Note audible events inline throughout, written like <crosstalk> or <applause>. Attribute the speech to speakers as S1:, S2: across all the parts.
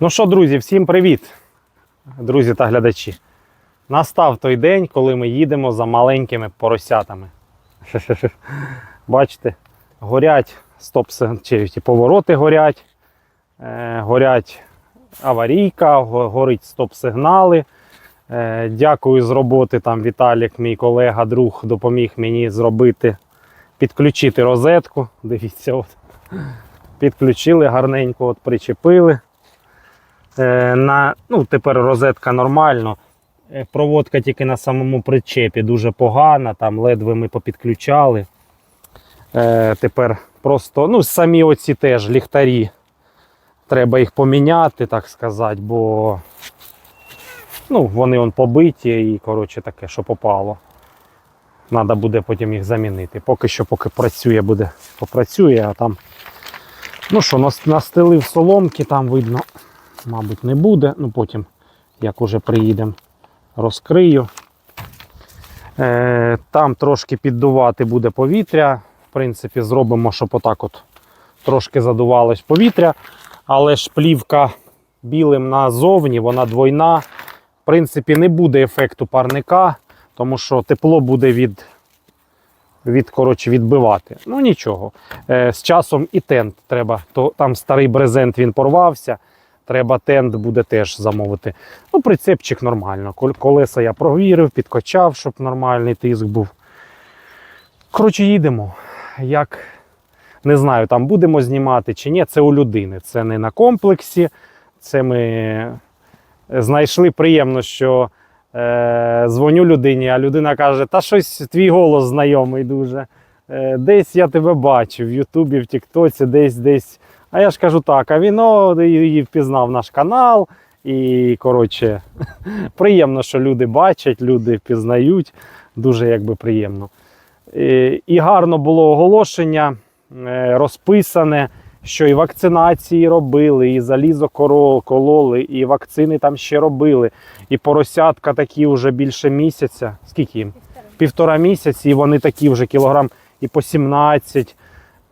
S1: Ну що, друзі, всім привіт, друзі та глядачі. Настав той день, коли ми їдемо за маленькими поросятами. <laughs> Бачите, горять стоп чи повороти горять, е, горять аварійка, горить стоп-сигнали. Е, дякую з роботи. Там Віталік, мій колега, друг, допоміг мені зробити, підключити розетку. <laughs> Дивіться, от. підключили гарненько, от причепили. Е, на, ну, тепер розетка нормально. Е, Проводка тільки на самому причепі дуже погана, там ледве ми попідключали. Е, тепер просто ну, самі оці теж ліхтарі. Треба їх поміняти, так сказати, бо ну, вони он побиті і коротше таке, що попало. Треба буде потім їх замінити. Поки що, поки працює, буде попрацює, а там. Ну що, нас- настелив соломки, там видно, мабуть, не буде. Ну потім, як уже приїдемо, розкрию. Е, там трошки піддувати буде повітря. В принципі, зробимо, щоб отак от трошки задувалось повітря. Але ж плівка білим назовні, вона двойна. В принципі, не буде ефекту парника, тому що тепло буде від, від коротше, відбивати. Ну нічого. Е, з часом і тент треба. То, там старий брезент він порвався. Треба тент буде теж замовити. Ну, прицепчик нормально. Колеса я провірив, підкачав, щоб нормальний тиск був. Коротше, їдемо. Як не знаю, там будемо знімати чи ні, це у людини. Це не на комплексі. Це ми знайшли приємно, що е, дзвоню людині, а людина каже: та щось твій голос знайомий дуже. Е, десь я тебе бачив в Ютубі, в Тіктоці, десь десь. А я ж кажу так, а він о, і впізнав наш канал. І, коротше, <laughs> приємно, що люди бачать, люди впізнають. Дуже якби приємно. І, і гарно було оголошення, е, розписане, що і вакцинації робили, і залізо кололи, і вакцини там ще робили. І поросятка такі вже більше місяця. Скільки їм? Півтора місяці, і вони такі вже кілограм і по 17.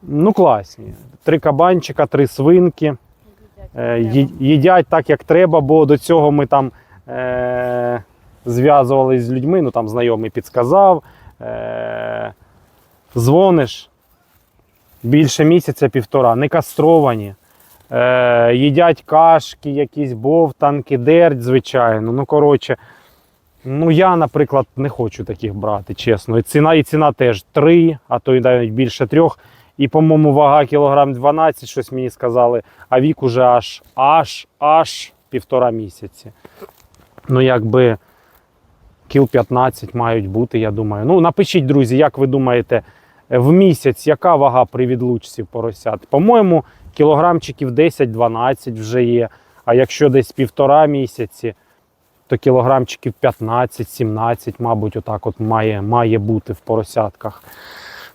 S1: Ну, класні. Три кабанчика, три свинки. Е, їдять так, як треба, бо до цього ми там е, зв'язувалися з людьми, ну там знайомий підсказав. Е, дзвониш більше місяця півтора, не кастровані. Е, їдять кашки, якісь бовтанки, дерть, звичайно. Ну, коротше, ну я, наприклад, не хочу таких брати, чесно. І ціна, і ціна теж 3, а то й навіть більше трьох. І, по-моєму, вага кілограм 12, щось мені сказали, а вік уже аж аж аж півтора місяці. Ну, якби кіл 15 мають бути, я думаю. Ну, напишіть, друзі, як ви думаєте, в місяць яка вага при відлучці поросят? По-моєму, кілограмчиків 10-12 вже є. А якщо десь півтора місяці, то кілограмчиків 15-17, мабуть, отак от має, має бути в поросятках.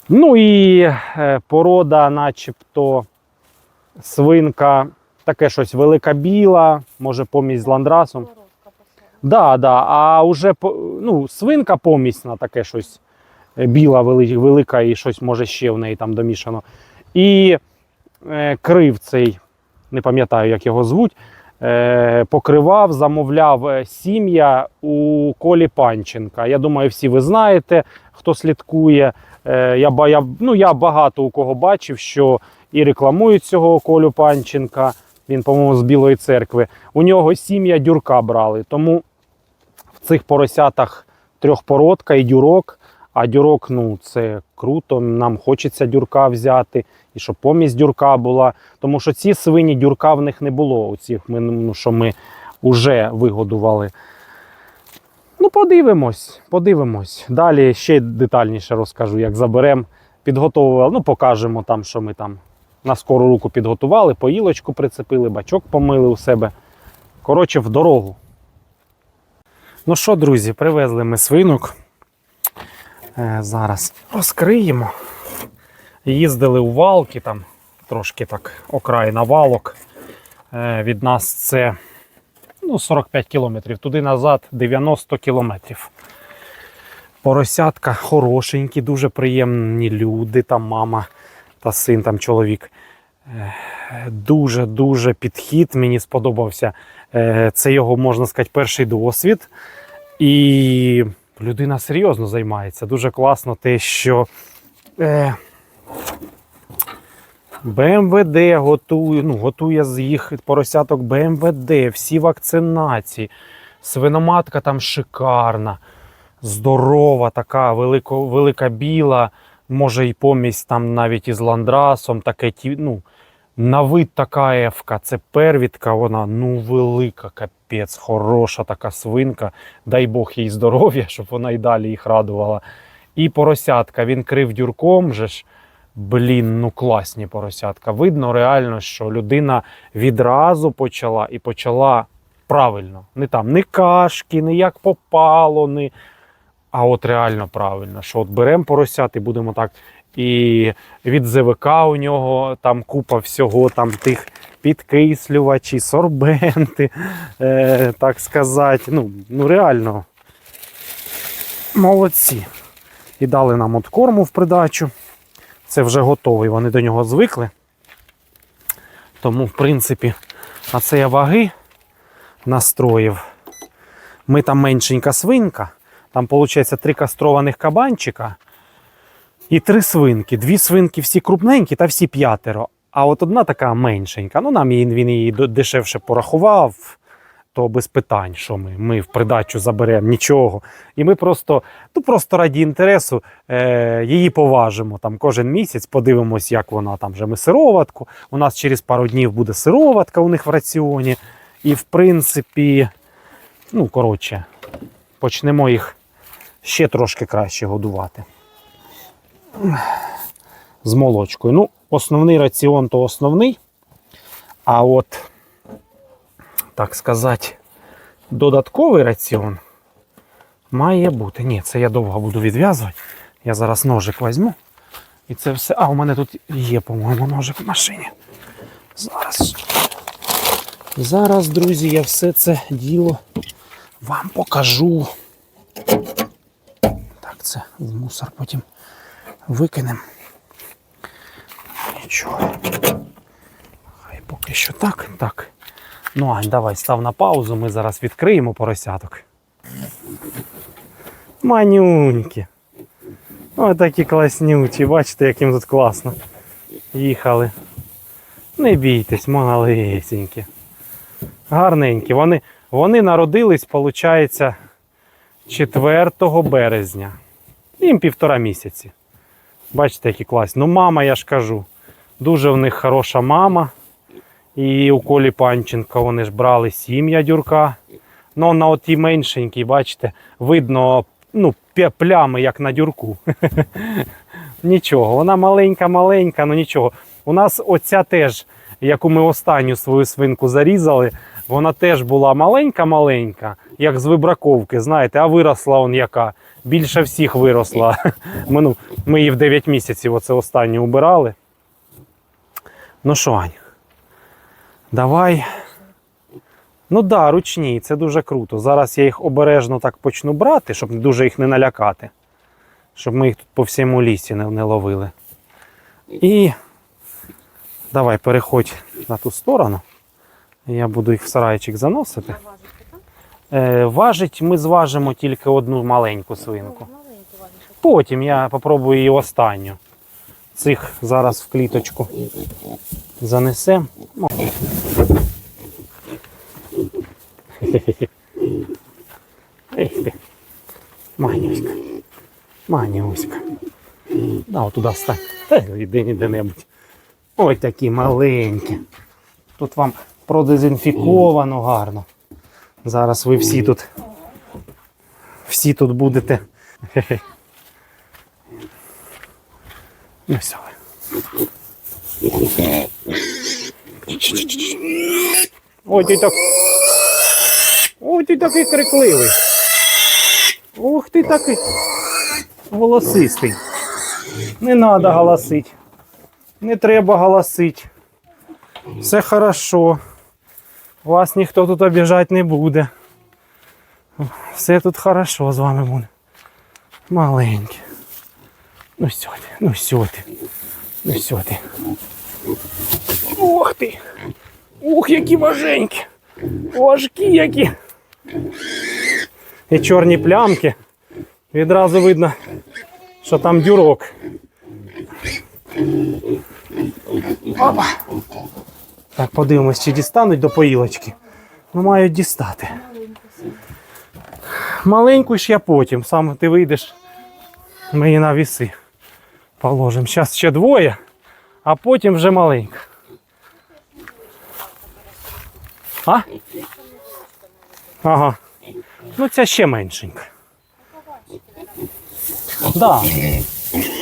S1: Ну і е, порода, начебто, свинка, таке щось велика біла, може помість з ландрасом. Да, да. А вже ну, свинка помісна, таке щось е, біла, вели- велика, і щось може ще в неї там домішано. І е, крив цей, не пам'ятаю, як його звуть, е, покривав, замовляв е, сім'я у Колі Панченка. Я думаю, всі ви знаєте, хто слідкує. Е, я, я, ну, я багато у кого бачив, що і рекламують цього Колю Панченка. Він, по-моєму, з Білої церкви. У нього сім'я дюрка брали. Тому в цих поросятах трьохпородка і дюрок. А дюрок, ну це круто. Нам хочеться дюрка взяти, і щоб помість дюрка була. Тому що ці свині дюрка в них не було. У цих, ми, ну, що ми вже вигодували. Ну, подивимось, подивимось. Далі ще детальніше розкажу, як заберемо. Підготовували, ну, покажемо там, що ми там на скору руку підготували, поїлочку прицепили, бачок помили у себе. Коротше, в дорогу. Ну що, друзі, привезли ми свинок. Е, зараз розкриємо. Їздили у валки, там трошки так окраїна валок. Е, від нас це ну, 45 кілометрів, туди назад 90 кілометрів. Поросятка хорошенькі, дуже приємні люди, там мама та син, там чоловік. Дуже-дуже підхід. Мені сподобався. Е, Це його, можна сказати, перший досвід. І людина серйозно займається. Дуже класно те, що е, БМВД готує, ну, готує з їх поросяток БМВД, всі вакцинації. Свиноматка там шикарна, здорова, така велико, велика біла, може і помість там навіть із ландрасом, таке ну, на вид така ефка, це первідка, вона ну велика, капець, хороша така свинка. Дай Бог їй здоров'я, щоб вона і далі їх радувала. І поросятка, він крив дюрком же ж. Блін, ну класні поросятка. Видно реально, що людина відразу почала і почала правильно. Не там ні кашки, ні як попало, ні. А от реально правильно, що от беремо поросят і будемо так. І від ЗВК у нього там купа всього, там тих підкислювачі, сорбенти, е, так сказати. Ну, ну реально молодці. І дали нам от корму в придачу. Це вже готовий, вони до нього звикли. Тому, в принципі, а це я ваги настроїв. Ми там меншенька свинка. Там, виходить, три кастрованих кабанчика і три свинки. Дві свинки всі крупненькі та всі п'ятеро. А от одна така меншенька. Ну, нам він її дешевше порахував, то без питань, що ми. Ми в придачу заберемо нічого. І ми просто, ну, просто раді інтересу е, її поважимо. Там кожен місяць подивимось, як вона там вже ми сироватку. У нас через пару днів буде сироватка у них в раціоні. І в принципі, ну, коротше, почнемо їх ще трошки краще годувати. З молочкою. Ну, основний раціон то основний. А от, так сказати, додатковий раціон має бути. Ні, це я довго буду відв'язувати. Я зараз ножик візьму. І це все. А, у мене тут є, по-моєму, ножик в машині. Зараз. Зараз, друзі, я все це діло вам покажу. Так, це в мусор потім викинемо. Нічого. Хай поки що так. Так. Ну, Ань, давай став на паузу, ми зараз відкриємо поросяток. Манюнькі. Ось такі класнючі, бачите, як їм тут класно. Їхали. Не бійтесь, малесенькі. Гарненькі. Вони, вони народились, виходить, 4 березня. Їм півтора місяці. Бачите, які класні. Ну, мама, я ж кажу, дуже в них хороша мама. І у Колі Панченка вони ж брали сім'я дюрка. Ну, на отій меншенькій, бачите, видно ну, плями, як на дюрку. <laughs> нічого, вона маленька-маленька, ну нічого. У нас оця теж, яку ми останню свою свинку зарізали, вона теж була маленька-маленька, як з вибраковки, знаєте, а виросла он яка. Більше всіх виросла. <laughs> Ми, ну, ми її в 9 місяців оце останню убирали. Ну що, Ань, давай. Ну так, да, ручні, це дуже круто. Зараз я їх обережно так почну брати, щоб дуже їх не налякати. Щоб ми їх тут по всьому лісі не, не ловили. І давай переходь на ту сторону. Я буду їх в сарайчик заносити. Е, важить ми зважимо тільки одну маленьку свинку. Потім я попробую і останню. Цих зараз в кліточку занесемо. Ну. <laughs> Манюська. Манюська. Да, от туди стань. Та йди ніде-небудь. Ой, такі маленькі. Тут вам продезінфіковано гарно. Зараз ви всі тут. Всі тут будете. <laughs> Ну все. Ой, ти так. Ой, ти такий крикливий. Ох ти такий голосистий. Не треба голосити. Не треба голосити. Все хорошо. Вас ніхто тут обіжати не буде. Все тут хорошо з вами буде. Маленьке. Ну що ти, ну що ти, ну що ти. Ух ти! Ух, які важенькі! Важкі які! І чорні плямки. Відразу видно, що там дюрок. Опа. Так, подивимось, чи дістануть до поїлочки. Ну, мають дістати. Маленьку ж я потім, сам ти вийдеш, її на віси положимо. Зараз ще двоє, а потім вже маленька. А? Ага. Ну ця ще меншенька. Да.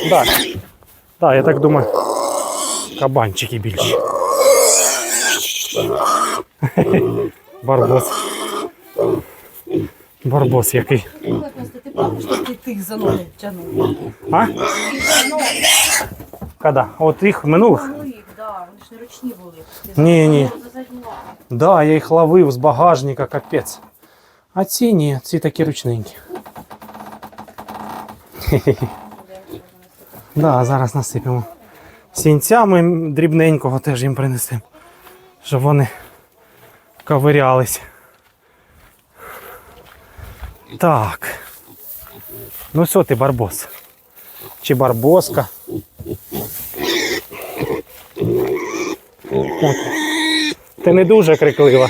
S1: Да. Да, я так думаю. Кабанчики більші. Барбос. Барбос який.
S2: Ти ти тих за ноги тягнув?
S1: А? Когда? От їх минулих?
S2: Да, вони ж не ручні були.
S1: Ні, ні.
S2: За задні лапи.
S1: Да, я їх ловив з багажника, капець. А ці ні, ці такі ручненькі. Да, зараз насипемо. Сінцями дрібненького теж їм принесемо. Щоб вони ковирялись. Так. Ну що ти, барбос? Чи барбоска? От. Ти не дуже криклива.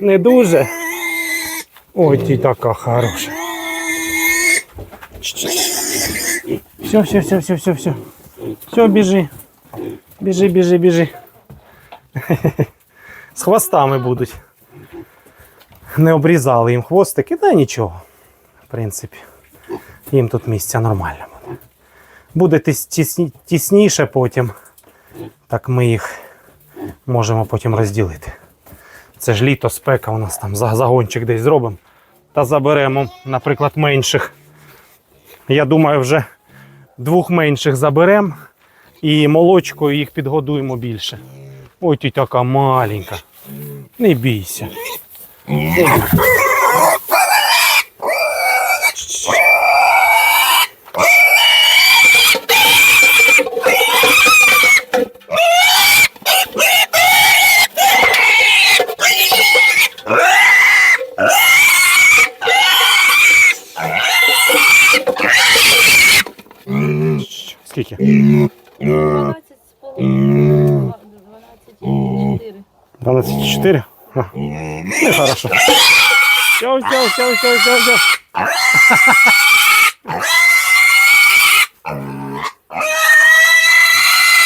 S1: Не дуже. Ой, ти така хороша. Все, все, все, все, все, все. Все, біжи. Біжи, біжи, біжи. З хвостами будуть. Не обрізали їм хвостики, та нічого. В принципі, їм тут місця нормально буде. Буде тісні- тісніше потім. Так ми їх можемо потім розділити. Це ж літо, спека у нас там за- загончик десь зробимо. Та заберемо, наприклад, менших. Я думаю, вже двох менших заберемо і молочкою їх підгодуємо більше. Ой, ти така маленька. Не бійся. Ну, хорошо. Все, все, все, все, все, все.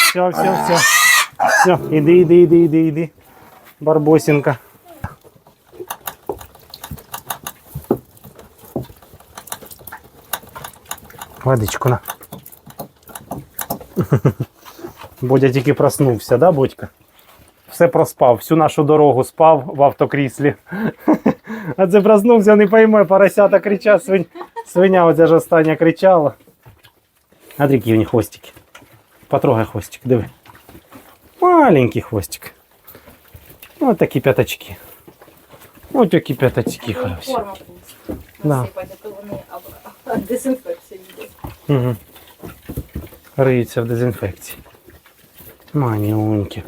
S1: Все, все, все. Все, іди, іди, іди, іди, іди. Барбосінка. Водичку на. <laughs> Бодя тільки проснувся, да, Бодька? Все проспав, всю нашу дорогу спав в автокріслі. А це проснувся, не пойме, поросята кричать, свинь... свиня оця ж остання кричала. А які них хвостики. Потрогай хвостик, диви. Маленький хвостик. Ось такі п'ятачки. Ось такі п'ятачки. Да. Угу. <laughs> Риються в дезінфекції. Манюнькі.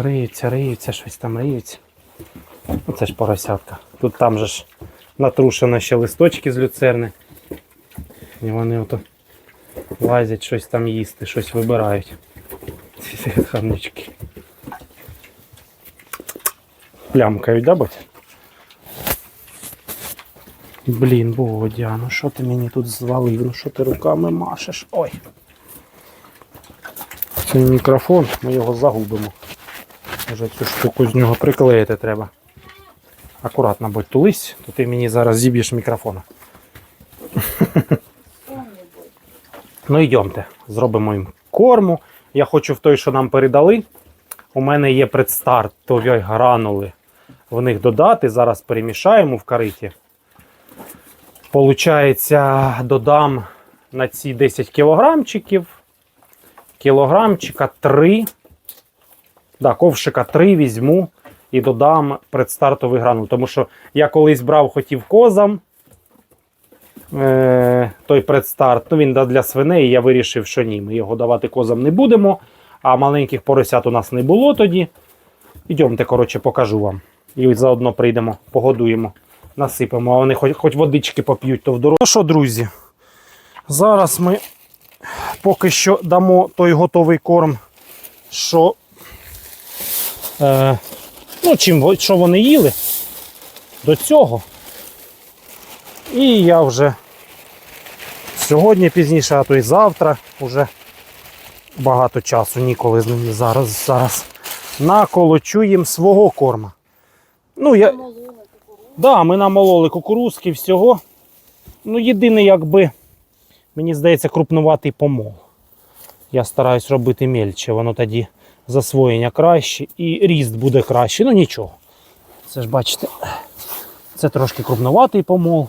S1: Риються, риються, щось там риються. Оце ж поросятка. Тут там же ж натрушено ще листочки з люцерни. І вони ото лазять щось там їсти, щось вибирають. Ці хамнички. Плямкають, да, бать? Блін, Бодя, ну що ти мені тут звалив? Ну що ти руками машеш? Ой. Це мікрофон, ми його загубимо. Вже цю штуку з нього приклеїти треба. Акуратно будь тулись, то ти мені зараз зіб'єш мікрофона. <laughs> Ну йдемте, зробимо їм корму. Я хочу в той, що нам передали. У мене є предстартові гранули. В них додати. Зараз перемішаємо в кариті. Получається, додам на ці 10 кілограмчиків. Кілограмчика 3. Да, ковшика 3 візьму і додам предстартовий гранул. Тому що я колись брав, хотів козам. Е, той предстарт, ну він для свиней, я вирішив, що ні, ми його давати козам не будемо. а маленьких поросят у нас не було тоді. Ідемте, коротше, покажу вам. І заодно прийдемо, погодуємо, насипемо, а вони хоч, хоч водички поп'ють, то в дорогу. Ну що, друзі, зараз ми поки що дамо той готовий корм, що, е, ну, чим, що вони їли до цього. І я вже сьогодні пізніше, а то й завтра вже багато часу ніколи з ними зараз, зараз наколочу їм свого корма. Ну, я, Да, ми намололи кукурузки всього. Ну, єдине, якби, мені здається, крупнуватий помол. Я стараюсь робити мельче, воно тоді засвоєння краще і ріст буде краще. Ну нічого. Це ж бачите, це трошки крупнуватий помол.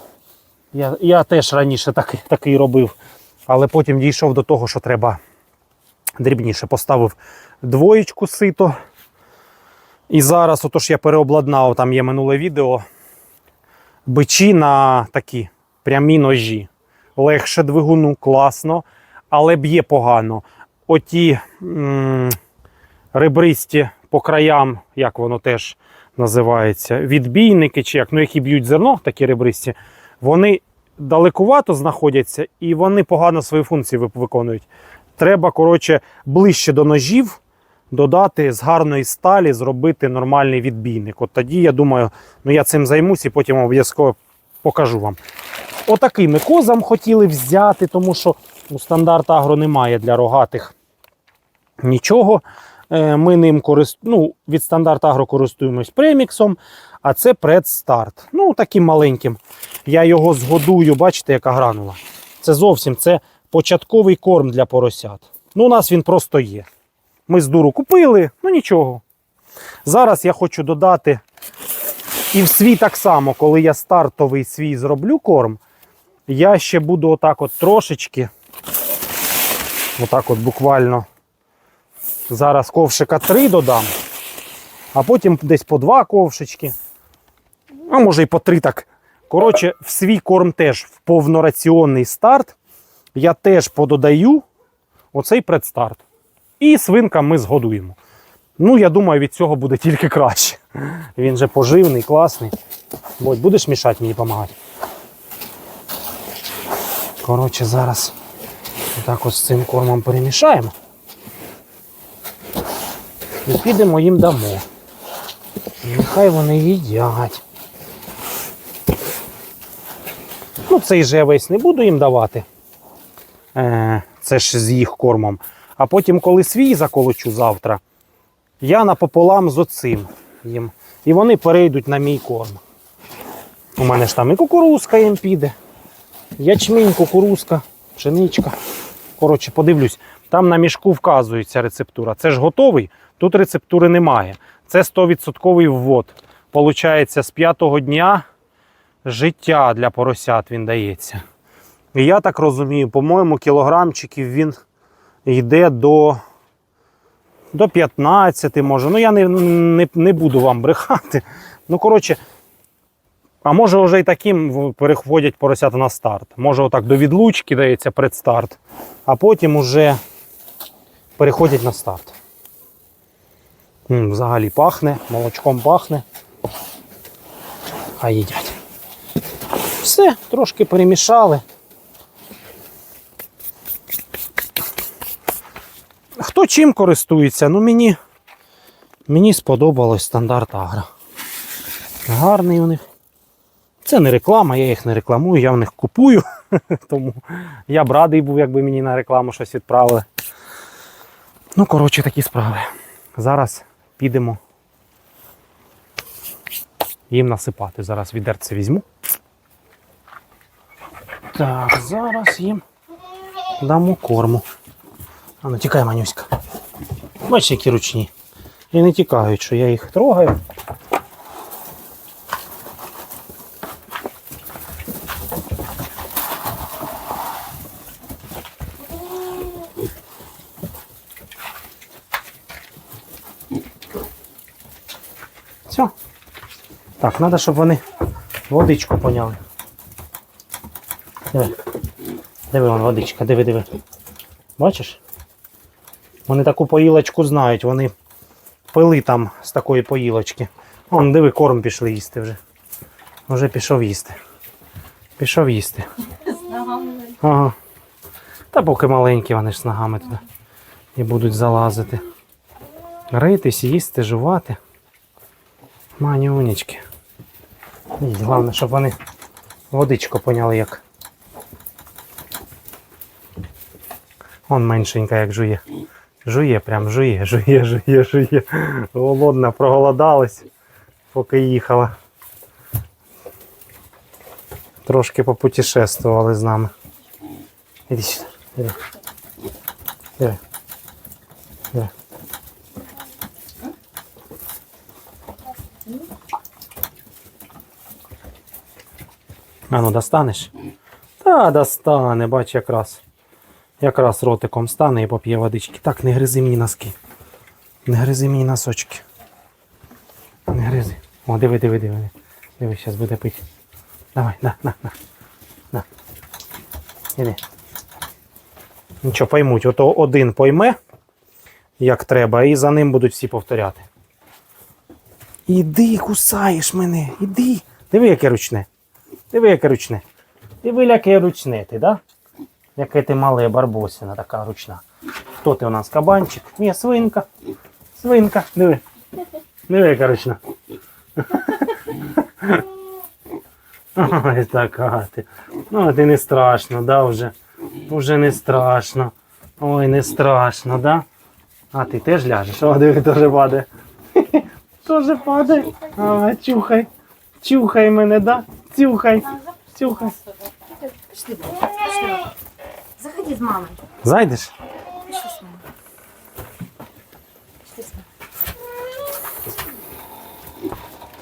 S1: Я, я теж раніше такий, такий робив, але потім дійшов до того, що треба дрібніше. Поставив двоєчку сито. І зараз, отож я переобладнав, там є минуле відео. Бичі на такі прямі ножі. Легше двигуну, класно, але б'є погано. Оті м- ребристі по краям, як воно теж називається, відбійники, чи як, ну які б'ють зерно, такі ребристі, вони далекувато знаходяться і вони погано свої функції виконують. Треба, коротше, ближче до ножів додати з гарної сталі, зробити нормальний відбійник. От тоді, я думаю, ну я цим займусь і потім обов'язково покажу вам. Отакий ми козам хотіли взяти, тому що у стандарт агро немає для рогатих нічого. Е, Ми ним корист... ну, від стандарт агро користуємось преміксом, а це предстарт. Ну, таким маленьким. Я його згодую, бачите, яка гранула. Це зовсім це початковий корм для поросят. Ну, у нас він просто є. Ми з дуру купили, ну нічого. Зараз я хочу додати і в свій так само, коли я стартовий свій зроблю корм, я ще буду отак от трошечки, отак от буквально зараз ковшика 3 додам, а потім десь по два ковшички, а може і по три так. Коротше, в свій корм теж в повнораціонний старт я теж пододаю оцей предстарт. І свинкам ми згодуємо. Ну, я думаю, від цього буде тільки краще. Він же поживний, класний. Бодь, будеш мішати мені допомагати? Коротше, зараз отак ось з цим кормом перемішаємо. І підемо їм дамо. Нехай вони їдять. Ну, цей же весь не буду їм давати. Е, це ж з їх кормом. А потім, коли свій заколочу завтра, я напополам з оцим їм. І вони перейдуть на мій корм. У мене ж там і кукурузка їм піде. Ячмінь, кукурузка, пшеничка. Коротше, подивлюсь, там на мішку вказується рецептура. Це ж готовий, тут рецептури немає. Це 100% ввод. Получається, з п'ятого дня життя для поросят він дається. І я так розумію, по-моєму, кілограмчиків він йде до, до 15, може. Ну, я не, не, не буду вам брехати. Ну, коротше, а може вже і таким переходять поросята на старт. Може, отак до відлучки дається предстарт, а потім уже переходять на старт. М, взагалі пахне, молочком пахне. Хай їдять. Все, трошки перемішали. Хто чим користується? Ну мені, мені сподобалось стандарт Агро. Гарний у них. Це не реклама, я їх не рекламую, я в них купую. <laughs> Тому я б радий був, якби мені на рекламу щось відправили. Ну, коротше, такі справи. Зараз підемо їм насипати. Зараз відерце візьму. Так, зараз їм дамо корму. А ну тікай, Манюська. Бачиш, які ручні. І не тікають, що я їх трогаю. Все. Так, треба, щоб вони водичку поняли. Диви. Диви, вон водичка, диви, диви. Бачиш? Вони таку поїлочку знають, вони пили там з такої поїлочки. Вон, диви, корм пішли їсти вже. Вже пішов їсти. Пішов їсти.
S2: З ногами.
S1: Ага. Та поки маленькі, вони ж з ногами туди і будуть залазити. Ритись, їсти, жувати. Манюнечки. І головне, щоб вони водичку поняли як. Он меншенька як жує. Жує, прям жує, жує, жує, жує. Голодна, проголодалась, поки їхала. Трошки попутешествували з нами. Іди сюди. Іди. Іди. Іди. А ну достанеш? Та достане, бач, якраз. Якраз ротиком стане і поп'є водички. Так, не гризи мені носки. Не гризи мені носочки. Не гризи. О, диви, диви, диви. Диви, зараз буде пити. Давай, на, на, на. На. Іди. Нічого, поймуть. Ото один пойме, як треба, і за ним будуть всі повторяти. Іди, кусаєш мене, іди. Диви, яке ручне. Диви, яке ручне. Диви, яке ручне ти, да? Яке ти мале барбосина така ручна. Хто ти у нас кабанчик? Ні, свинка. Свинка. Диви. Диви, яка ручна. Ой, така ти. Ну, ти не страшно, да, вже. Уже не страшно. Ой, не страшно, да? А ти теж ляжеш? О, диви, теж падає. Теж падає. А, чухай. Чухай мене, да? Чухай. Чухай.
S2: Пішли, пішли. Заходи з мамою.
S1: Зайдеш?
S2: Пішли з мамою. Пішли з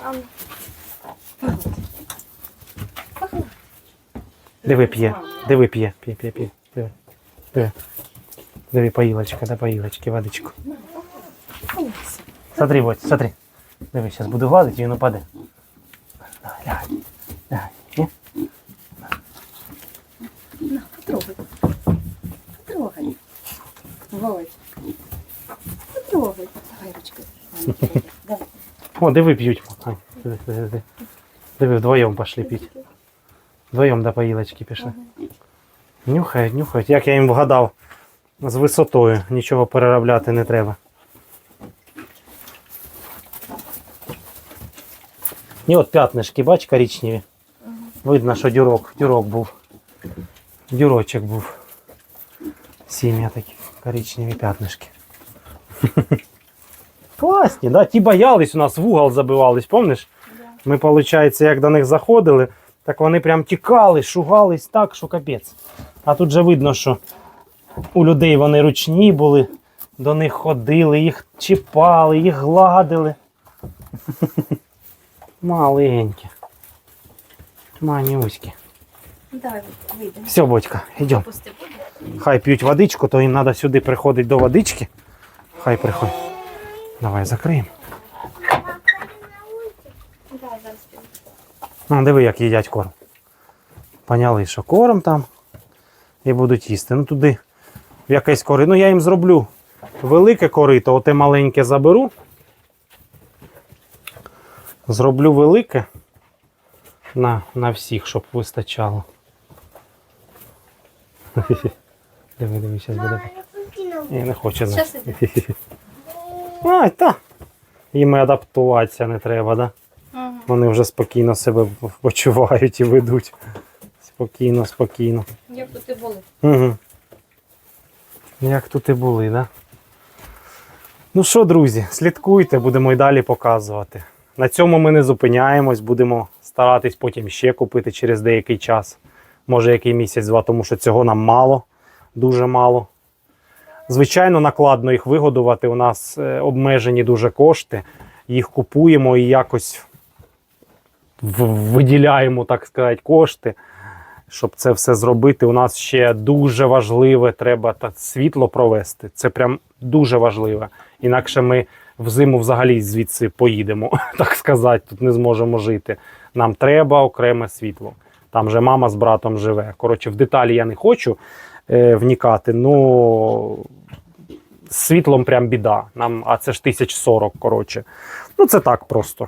S2: мамою.
S1: Диви п'є. Диви п'є. П'є, п'є, п'є. Диви. Диви. Диви, поїлочка, да поїлочки, водичку. Смотри, вот, смотри. Диви, зараз буду гладити, і він упаде. Давай, лягай. Лягай. Ні?
S2: На, потрогай. Потрогай. Володь. Потрогай. Давай ручкой. Давай.
S1: О, диви п'ють. Диви, вдвоєм пішли пити. Вдвоєм до поїлочки пішли. Нюхають, нюхають. Як я їм вгадав. З висотою. Нічого переробляти не треба. І от п'ятнишки, бач, коричневі. Видно, що дюрок, дюрок був. Дюрочок був. Сім'я такі коричневі п'ятнишки. <laughs> Класні, да? Ті боялись у нас в угол забивались, помниш? Ми, виходить, як до них заходили, так вони прям тікали, шугались так, що капець. А тут же видно, що у людей вони ручні були, до них ходили, їх чіпали, їх гладили. <laughs> Маленькі. Манюські. Все, батька, йдемо.
S2: Пусти буде?
S1: Хай п'ють водичку, то їм треба сюди приходити до водички. Хай приходять. Давай закриємо.
S2: Зараз.
S1: Ну, диви, як їдять корм. Поняли, що корм там і будуть їсти. Ну туди в якесь корито. Ну я їм зроблю велике корито, оте маленьке заберу. Зроблю велике на, на всіх, щоб вистачало. <laughs> Диви, диви, зараз буде. Ні, не хоче. не. <laughs> Ай, та. Їм і адаптуватися не треба, да?
S2: Ага.
S1: Вони вже спокійно себе почувають і ведуть. Спокійно, спокійно.
S2: Як тут і були?
S1: Угу. Як тут і були, да? Ну що, друзі, слідкуйте, будемо і далі показувати. На цьому ми не зупиняємось, будемо старатись потім ще купити через деякий час. Може, який місяць-два, тому що цього нам мало, дуже мало. Звичайно, накладно їх вигодувати. У нас е, обмежені дуже кошти. Їх купуємо і якось виділяємо, так сказати, кошти, щоб це все зробити. У нас ще дуже важливе, треба та світло провести. Це прям дуже важливе. Інакше ми взиму взагалі звідси поїдемо, <laughs> так сказати, тут не зможемо жити. Нам треба окреме світло. Там же мама з братом живе. Коротше, в деталі я не хочу е, вникати. Ну з світлом прям біда. Нам, а це ж 1040, коротше. Ну, це так просто.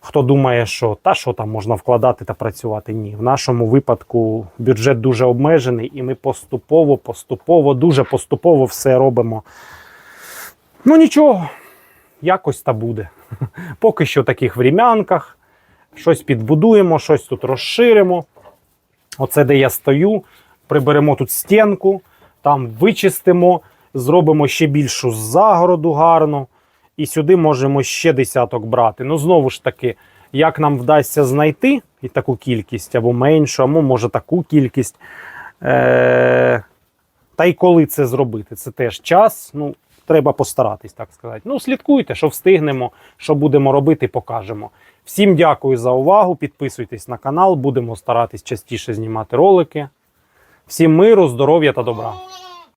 S1: Хто думає, що та що там можна вкладати та працювати? Ні. В нашому випадку бюджет дуже обмежений, і ми поступово, поступово, дуже поступово все робимо. Ну нічого, якось та буде. <laughs> Поки що в таких врем'янках. Щось підбудуємо, щось тут розширимо. Оце, де я стою, приберемо тут стінку, там вичистимо, зробимо ще більшу загороду гарну. І сюди можемо ще десяток брати. Ну, знову ж таки, як нам вдасться знайти і таку кількість, або меншу, або може таку кількість. Е- та й коли це зробити, це теж час. Ну, треба постаратись, так сказати. Ну, слідкуйте, що встигнемо, що будемо робити, покажемо. Всім дякую за увагу. Підписуйтесь на канал, будемо старатись частіше знімати ролики. Всім миру, здоров'я та добра.